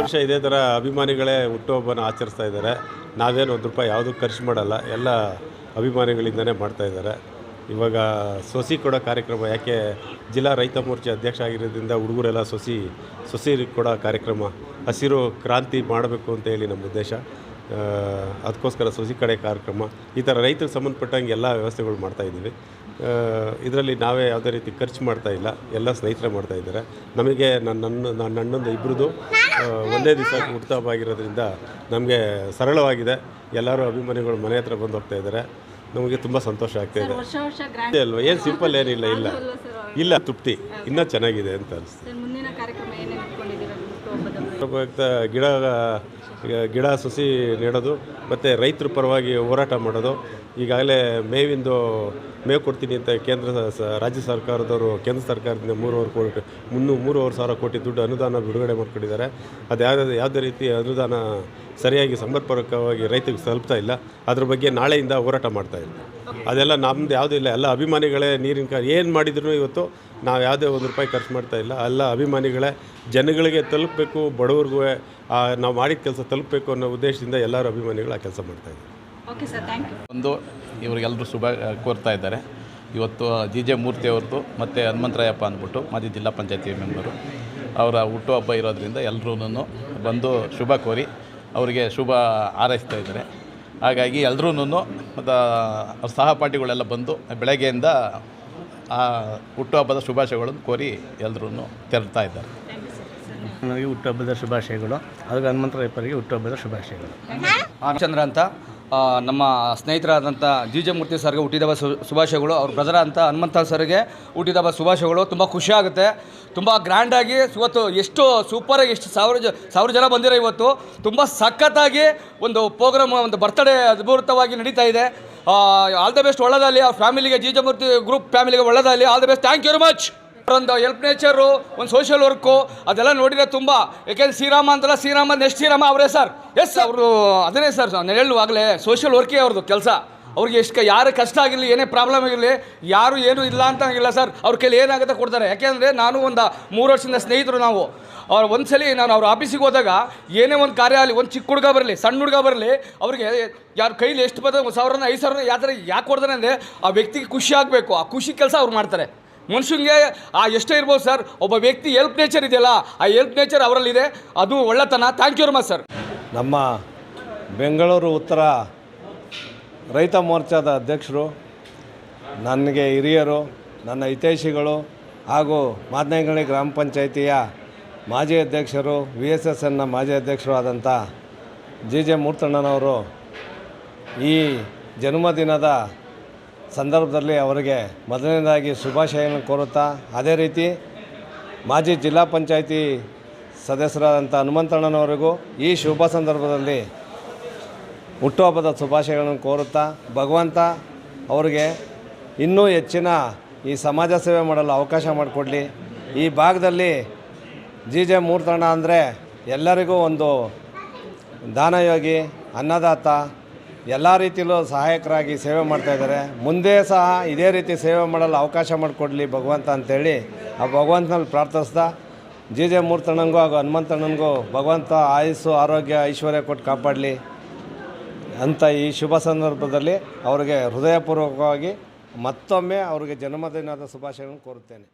ವರ್ಷ ಇದೇ ಥರ ಅಭಿಮಾನಿಗಳೇ ಹುಟ್ಟುಹಬ್ಬನ ಆಚರಿಸ್ತಾ ಇದ್ದಾರೆ. ನಾವೇನು ಒಂದು ರೂಪಾಯಿ ಯಾವುದೂ ಖರ್ಚು ಮಾಡಲ್ಲ. ಎಲ್ಲ ಅಭಿಮಾನಿಗಳಿಂದನೇ ಮಾಡ್ತಾ ಇದ್ದಾರೆ. ಇವಾಗ ಸೊಸಿ ಕೊಡೋ ಕಾರ್ಯಕ್ರಮ ಯಾಕೆ ಜಿಲ್ಲಾ ರೈತ ಮೋರ್ಚೆ ಅಧ್ಯಕ್ಷ ಆಗಿರೋದ್ರಿಂದ ಹುಡುಗರೆಲ್ಲ ಸೊಸಿ ಸೊಸಿ ಕೊಡೋ ಕಾರ್ಯಕ್ರಮ, ಹಸಿರು ಕ್ರಾಂತಿ ಮಾಡಬೇಕು ಅಂತ ಹೇಳಿ ನಮ್ಮ ಉದ್ದೇಶ. ಅದಕ್ಕೋಸ್ಕರ ಸೊಸಿ ಕಡೆ ಕಾರ್ಯಕ್ರಮ, ಈ ಥರ ರೈತರಿಗೆ ಸಂಬಂಧಪಟ್ಟಂಗೆ ಎಲ್ಲ ವ್ಯವಸ್ಥೆಗಳು ಮಾಡ್ತಾಯಿದ್ದೀವಿ ಇದರಲ್ಲಿ ನಾವೇ ಯಾವುದೇ ರೀತಿ ಖರ್ಚು ಮಾಡ್ತಾ ಇಲ್ಲ. ಎಲ್ಲ ಸ್ನೇಹಿತರೆ ಮಾಡ್ತಾ ಇದ್ದಾರೆ. ನಮಗೆ ನನ್ನ ನನ್ನ ನನ್ನ ಅಣ್ಣಂದು ಇಬ್ಬರದು ಒಂದೇ ದಿವಸ ಹುಟ್ಟುಹಬ್ಬ ಆಗಿರೋದ್ರಿಂದ ನಮಗೆ ಸರಳವಾಗಿದೆ. ಎಲ್ಲರೂ ಅಭಿಮಾನಿಗಳು ಮನೆ ಹತ್ರ ಬಂದು ಹೋಗ್ತಾ ಇದ್ದಾರೆ. ನಮಗೆ ತುಂಬ ಸಂತೋಷ ಆಗ್ತಾ ಇದೆ. ಅಲ್ವಾ? ಏನು ಸಿಂಪಲ್ ಏನಿಲ್ಲ ಇಲ್ಲ. ಇಲ್ಲ ತೃಪ್ತಿ. ಇನ್ನೂ ಚೆನ್ನಾಗಿದೆ ಅಂತ ಅನಿಸ್ತು ಸರ್ ಮುಂದಿನ ಕಾರ್ಯಕ್ರಮ ಏನೇನು ಇಟ್ಕೊಂಡಿದ್ದೀರಾ ಹುಟ್ಟುಹಬ್ಬದ ಉಪಯುಕ್ತ ಗಿಡ ಗಿಡ ಸಸಿ ನೆಡೋದು, ಮತ್ತು ರೈತರ ಪರವಾಗಿ ಹೋರಾಟ ಮಾಡೋದು. ಈಗಾಗಲೇ ಮೇವಿಂದು ಮೇವು ಕೊಡ್ತೀನಿ ಅಂತ ಕೇಂದ್ರ ರಾಜ್ಯ ಸರ್ಕಾರದವರು, ಕೇಂದ್ರ ಸರ್ಕಾರದಿಂದ ಮೂರುವರೆ ಕೋಟಿ, ಮುನ್ನೂ ಮೂರುವರೆ ಸಾವಿರ ಕೋಟಿ ದುಡ್ಡು ಅನುದಾನ ಬಿಡುಗಡೆ ಮಾಡ್ಕೊಂಡಿದ್ದಾರೆ. ಅದು ಯಾವುದೇ ಯಾವುದೇ ರೀತಿ ಅನುದಾನ ಸರಿಯಾಗಿ ಸಮರ್ಪಕವಾಗಿ ರೈತರಿಗೆ ತಲುಪ್ತಾ ಇಲ್ಲ. ಅದ್ರ ಬಗ್ಗೆ ನಾಳೆಯಿಂದ ಹೋರಾಟ ಮಾಡ್ತಾ ಅದೆಲ್ಲ ನಮ್ದು ಯಾವುದೂ ಇಲ್ಲ. ಎಲ್ಲ ಅಭಿಮಾನಿಗಳೇ ನೀರಿನ ಕ ಏನು ಮಾಡಿದ್ರು ಇವತ್ತು ನಾವು ಯಾವುದೇ ಒಂದು ರೂಪಾಯಿ ಖರ್ಚು ಮಾಡ್ತಾ ಇಲ್ಲ. ಎಲ್ಲ ಅಭಿಮಾನಿಗಳೇ ಜನಗಳಿಗೆ ತಲುಪಬೇಕು ಬಡವ್ರಿಗೂ ನಾವು ಮಾಡಿದ ಕೆಲಸ ತಲುಪಬೇಕು ಅನ್ನೋ ಉದ್ದೇಶದಿಂದ ಎಲ್ಲರೂ ಅಭಿಮಾನಿಗಳು ಆ ಕೆಲಸ ಮಾಡ್ತಾ ಇದ್ದಾರೆ. ಓಕೆ ಸರ್ ಥ್ಯಾಂಕ್ ಯು ಒಂದು ಇವರಿಗೆಲ್ಲರೂ ಶುಭ ಕೋರ್ತಾ ಇದ್ದಾರೆ. ಇವತ್ತು ಜಿ ಜೆ ಮೂರ್ತಿ ಅವ್ರದ್ದು ಮತ್ತು ಹನುಮಂತರಾಯಪ್ಪ ಅಂದ್ಬಿಟ್ಟು ಮಾಜಿ ಜಿಲ್ಲಾ ಪಂಚಾಯತಿ ಮೆಂಬರು. ಅವರ ಹುಟ್ಟುಹಬ್ಬ ಇರೋದ್ರಿಂದ ಎಲ್ಲರೂ ಬಂದು ಶುಭ ಕೋರಿ ಅವರಿಗೆ ಶುಭ ಹಾರೈಸ್ತಾ ಇದ್ದಾರೆ. ಹಾಗಾಗಿ ಎಲ್ಲರೂ ಮತ್ತು ಅವ್ರ ಸಹಪಾಠಿಗಳೆಲ್ಲ ಬಂದು ಬೆಳಗ್ಗೆಯಿಂದ ಆ ಹುಟ್ಟುಹಬ್ಬದ ಶುಭಾಶಯಗಳನ್ನು ಕೋರಿ ಎಲ್ಲರೂ ತೆರಳ್ತಾ ಇದ್ದಾರೆ. ನನಗೆ ಹುಟ್ಟುಹಬ್ಬದ ಶುಭಾಶಯಗಳು ಹಾಗೆ ಹನುಮಂತರಾಯಪ್ಪರಿಗೆ ಹುಟ್ಟುಹಬ್ಬದ ಶುಭಾಶಯಗಳು. ಚಂದ್ರ ಅಂತ ನಮ್ಮ ಸ್ನೇಹಿತರಾದಂಥ ಜಿ ಜೆ ಮೂರ್ತಿ ಸರ್ಗೆ ಹುಟ್ಟಿದಬ್ಬ ಶುಭಾಶಯಗಳು ಅವ್ರ ಬ್ರದರ ಅಂತ ಹನುಮಂತ ಸರ್ಗೆ ಹುಟ್ಟಿದಬ್ಬ ಶುಭಾಶಯಗಳು ತುಂಬ ಖುಷಿಯಾಗುತ್ತೆ ತುಂಬ ಗ್ರ್ಯಾಂಡಾಗಿ ಇವತ್ತು ಎಷ್ಟು ಸೂಪರಾಗಿ ಎಷ್ಟು ಸಾವಿರ ಜ, ಸಾವಿರ ಜನ ಬಂದಿರೋ ಇವತ್ತು. ತುಂಬ ಸಖತ್ತಾಗಿ ಒಂದು ಪ್ರೋಗ್ರಾಮ್ ಒಂದು ಬರ್ತ್ಡೇ ಅದ್ಭುತವಾಗಿ ನಡೀತಾ ಇದೆ. ಆಲ್ ದ ಬೆಸ್ಟ್ ಒಳ್ಳೆದಾಗಲಿ. ಅವ್ರ ಫ್ಯಾಮಿಲಿಗೆ ಜಿ ಜೆ ಮೂರ್ತಿ ಗ್ರೂಪ್ ಫ್ಯಾಮಿಲಿಗೆ ಒಳ್ಳೆದಾಗಲಿ. All the best thank you very much ಒಂದು ಹೆಲ್ಪ್ ನೇಚರು ಒಂದು ಸೋಷಿಯಲ್ ವರ್ಕು ಅದೆಲ್ಲ ನೋಡಿದ್ರೆ ತುಂಬ. ಯಾಕೆಂದ್ರೆ ಶ್ರೀರಾಮ ಅಂತಲ್ಲ, ಶ್ರೀರಾಮ ನೆಕ್ಸ್ಟ್ ಶ್ರೀರಾಮ? ಅವರೇ ಸರ್ ಎಸ್ ಅವರು ಅದನ್ನೇ ಸರ್ ನಾನು ಹೇಳುವಾಗಲೇ ಸೋಷಿಯಲ್ ವರ್ಕೇ ಅವ್ರದ್ದು ಕೆಲಸ. ಅವ್ರಿಗೆ ಎಷ್ಟು ಯಾರು ಕಷ್ಟ ಆಗಿರಲಿ, ಏನೇ ಪ್ರಾಬ್ಲಮ್ ಆಗಿರಲಿ, ಯಾರು ಏನೂ ಇಲ್ಲ ಅಂತ ಇಲ್ಲ ಸರ್ ಅವ್ರ ಕೈಲಿ ಏನಾಗುತ್ತೆ ಕೊಡ್ತಾರೆ. ಯಾಕೆಂದರೆ ನಾನು ಒಂದು ಮೂರು ವರ್ಷದಿಂದ ಸ್ನೇಹಿತರು ನಾವು. ಅವ್ರು ಒಂದ್ಸಲಿ ನಾನು ಅವ್ರ ಆಫೀಸಿಗೆ ಹೋದಾಗ ಏನೇ ಒಂದು ಕಾರ್ಯ ಆಗಲಿ, ಒಂದು ಚಿಕ್ಕ ಹುಡುಗ ಬರಲಿ, ಸಣ್ಣ ಹುಡುಗ ಬರಲಿ, ಅವ್ರಿಗೆ ಯಾರ ಕೈಲಿ ಎಷ್ಟು ಬರ್ತದೆ? ಒಂದು ಸಾವಿರನ, ಐದು ಸಾವಿರನ ಯಾವ ಥರ ಯಾಕೆ ಕೊಡ್ತಾರೆ ಅಂದರೆ ಆ ವ್ಯಕ್ತಿಗೆ ಖುಷಿ ಆಗಬೇಕು. ಆ ಖುಷಿ ಕೆಲಸ ಅವ್ರು ಮಾಡ್ತಾರೆ. ಮನುಷ್ಯನಿಗೆ ಆ ಎಷ್ಟೇ ಇರ್ಬೋದು ಸರ್, ಒಬ್ಬ ವ್ಯಕ್ತಿ ಹೆಲ್ಪ್ ನೇಚರ್ ಇದೆಯಲ್ಲ, ಆ ಹೆಲ್ಪ್ ನೇಚರ್ ಅವರಲ್ಲಿದೆ. ಅದು ಒಳ್ಳೆತನ. Thank you very much sir ನಮ್ಮ ಬೆಂಗಳೂರು ಉತ್ತರ ರೈತ ಮೋರ್ಚಾದ ಅಧ್ಯಕ್ಷರು, ನನಗೆ ಹಿರಿಯರು, ನನ್ನ ಹಿತೈಷಿಗಳು ಹಾಗೂ ಮಾದನಹಳ್ಳಿ ಗ್ರಾಮ ಪಂಚಾಯಿತಿಯ ಮಾಜಿ ಅಧ್ಯಕ್ಷರು ವಿ ಎಸ್ ಎಸ್ ಎನ್ನ ಮಾಜಿ ಅಧ್ಯಕ್ಷರು ಆದಂಥ ಜಿ ಜೆ ಮೂರ್ತಣ್ಣನವರು ಈ ಜನ್ಮದಿನದ ಸಂದರ್ಭದಲ್ಲಿ ಅವರಿಗೆ ಮೊದಲನೇದಾಗಿ ಶುಭಾಶಯವನ್ನು ಕೋರುತ್ತಾ, ಅದೇ ರೀತಿ ಮಾಜಿ ಜಿಲ್ಲಾ ಪಂಚಾಯಿತಿ ಸದಸ್ಯರಾದಂಥ ಹನುಮಂತಣ್ಣನವರಿಗೂ ಈ ಶುಭ ಸಂದರ್ಭದಲ್ಲಿ ಹುಟ್ಟುಹಬ್ಬದ ಶುಭಾಶಯಗಳನ್ನು ಕೋರುತ್ತಾ, ಭಗವಂತ ಅವರಿಗೆ ಇನ್ನೂ ಹೆಚ್ಚಿನ ಈ ಸಮಾಜ ಸೇವೆ ಮಾಡಲು ಅವಕಾಶ ಮಾಡಿಕೊಡಲಿ. ಈ ಭಾಗದಲ್ಲಿ ಜಿ ಜೆ ಮೂರ್ತಣ್ಣ ಅಂದರೆ ಎಲ್ಲರಿಗೂ ಒಂದು ದಾನಯೋಗಿ ಅನ್ನದಾತ ಎಲ್ಲ ರೀತಿಯಲ್ಲೂ ಸಹಾಯಕರಾಗಿ ಸೇವೆ ಮಾಡ್ತಾಯಿದ್ದಾರೆ ಮುಂದೆ ಸಹ ಇದೇ ರೀತಿ ಸೇವೆ ಮಾಡಲು ಅವಕಾಶ ಮಾಡಿಕೊಡಲಿ ಭಗವಂತ ಅಂತೇಳಿ ಆ ಭಗವಂತನಲ್ಲಿ ಪ್ರಾರ್ಥಿಸ್ತಾ ಜಿ ಜೆ ಮೂರ್ತಣ್ಣನಿಗೂ ಹಾಗೂ ಹನುಮಂತಣ್ಣನಿಗೂ ಭಗವಂತ ಆಯುಸ್ಸು, ಆರೋಗ್ಯ, ಐಶ್ವರ್ಯ ಕೊಟ್ಟು ಕಾಪಾಡಲಿ ಅಂತ ಈ ಶುಭ ಸಂದರ್ಭದಲ್ಲಿ ಅವರಿಗೆ ಹೃದಯಪೂರ್ವಕವಾಗಿ ಮತ್ತೊಮ್ಮೆ ಅವರಿಗೆ ಜನ್ಮದಿನದ ಶುಭಾಶಯಗಳನ್ನು ಕೋರುತ್ತೇನೆ.